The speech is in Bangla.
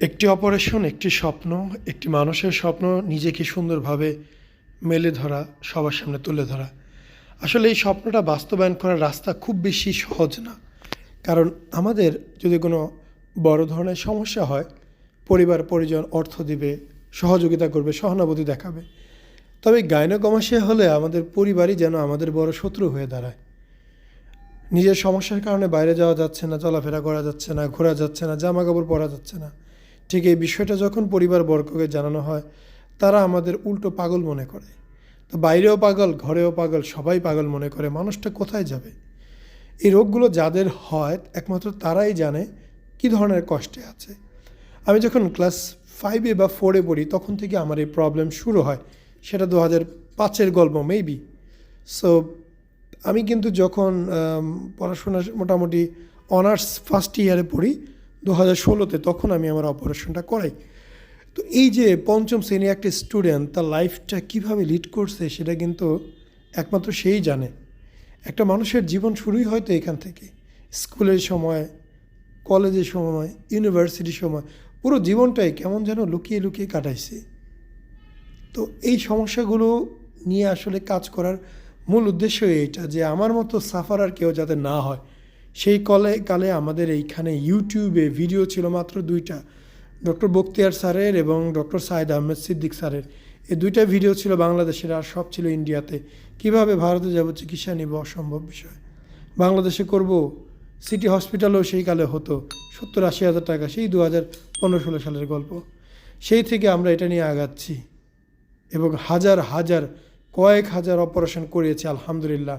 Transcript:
একটি অপারেশন, একটি স্বপ্ন, একটি মানুষের স্বপ্ন নিজেকে সুন্দরভাবে মেলে ধরা, সবার সামনে তুলে ধরা। আসলে এই স্বপ্নটা বাস্তবায়ন করার রাস্তা খুব বেশি সহজ না। কারণ আমাদের যদি কোনো বড় ধরনের সমস্যা হয়, পরিবার, পরিজন অর্থ দিবে, সহযোগিতা করবে, সহানুভূতি দেখাবে। তবে গাইনোকমাসিয়া হলে আমাদের পরিবারই যেন আমাদের বড় শত্রু হয়ে দাঁড়ায়। নিজের সমস্যার কারণে বাইরে যাওয়া যাচ্ছে না, চলাফেরা করা যাচ্ছে না, ঘোরা যাচ্ছে না জামা কাপড় পরা যাচ্ছে না। ঠিক এই বিষয়টা যখন পরিবার বর্গকে জানানো হয়, তারা আমাদের উল্টো পাগল মনে করে। তো বাইরেও পাগল, ঘরেও পাগল, সবাই পাগল মনে করে, মানুষটা কোথায় যাবে? এই রোগগুলো যাদের হয়, একমাত্র তারাই জানে কী ধরনের কষ্টে আছে। আমি যখন ক্লাস ফাইভে বা ফোরে পড়ি, তখন থেকে আমার এই প্রবলেম শুরু হয়। সেটা দু হাজার পাঁচের গল্প মেবি সো আমি কিন্তু যখন পড়াশোনা মোটামুটি অনার্স ফার্স্ট ইয়ারে পড়ি দু হাজার ষোলোতে তখন আমি আমার অপারেশনটা করাই। তো এই যে পঞ্চম শ্রেণির একটা স্টুডেন্ট, তার লাইফটা কীভাবে লিড করছে সেটা কিন্তু একমাত্র সেই জানে। একটা মানুষের জীবন শুরুই হয়তো এখান থেকে। স্কুলের সময়, কলেজের সময়, ইউনিভার্সিটির সময়, পুরো জীবনটাই কেমন যেন লুকিয়ে লুকিয়ে কাটাইছে। তো এই সমস্যাগুলো নিয়ে আসলে কাজ করার মূল উদ্দেশ্য এইটা যে আমার মতো সাফার আর কেউ যাতে না হয়। সেই কলে, কালে আমাদের এইখানে ইউটিউবে ভিডিও ছিল মাত্র দুইটা। ডক্টর বক্তিয়ার স্যারের এবং ডক্টর সাইদ আহমেদ সিদ্দিক স্যারের। এই দুইটা ভিডিও ছিল বাংলাদেশের আর সব ছিল ইন্ডিয়াতে কীভাবে ভারতে যাব, চিকিৎসা নিব অসম্ভব বিষয়। বাংলাদেশে করব সিটি হসপিটালও সেই কালে হতো। সত্তর আশি হাজার টাকা, সেই দু হাজার পনেরো ষোলো সালের গল্প। সেই থেকে আমরা এটা নিয়ে আগাচ্ছি। এবং হাজার হাজার, কয়েক হাজার অপারেশন করিয়েছি, আলহামদুলিল্লাহ।